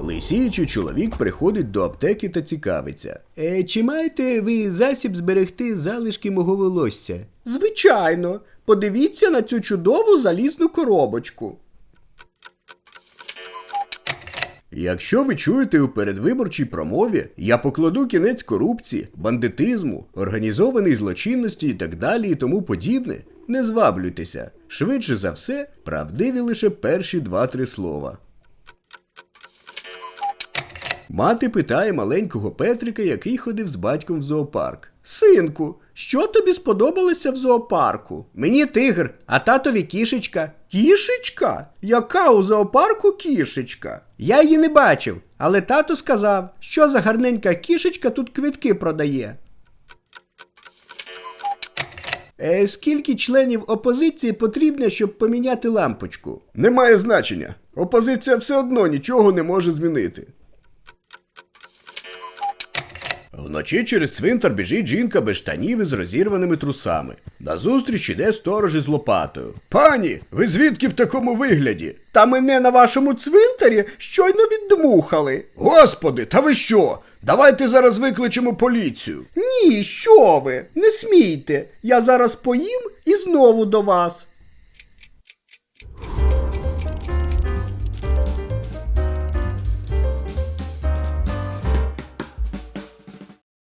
Лисіючий чоловік приходить до аптеки та цікавиться. Е, чи маєте ви засіб зберегти залишки мого волосся? Звичайно, подивіться на цю чудову залізну коробочку. Якщо ви чуєте у передвиборчій промові, я покладу кінець корупції, бандитизму, організованій злочинності і так далі і тому подібне, не зваблюйтеся. Швидше за все, правдиві лише перші два-три слова. Мати питає маленького Петрика, який ходив з батьком в зоопарк. Синку, що тобі сподобалося в зоопарку? Мені тигр, а татові кішечка. Кішечка? Яка у зоопарку кішечка? Я її не бачив, але тато сказав, що за гарненька кішечка тут квитки продає. Е, скільки членів опозиції потрібно, щоб поміняти лампочку? Немає значення. Опозиція все одно нічого не може змінити. Вночі через цвинтар біжить жінка без штанів із розірваними трусами. Назустріч іде сторож із лопатою. Пані, ви звідки в такому вигляді? Та мене на вашому цвинтарі щойно віддмухали. Господи, та ви що? Давайте зараз викличемо поліцію. Ні, що ви? Не смійте. Я зараз поїм і знову до вас.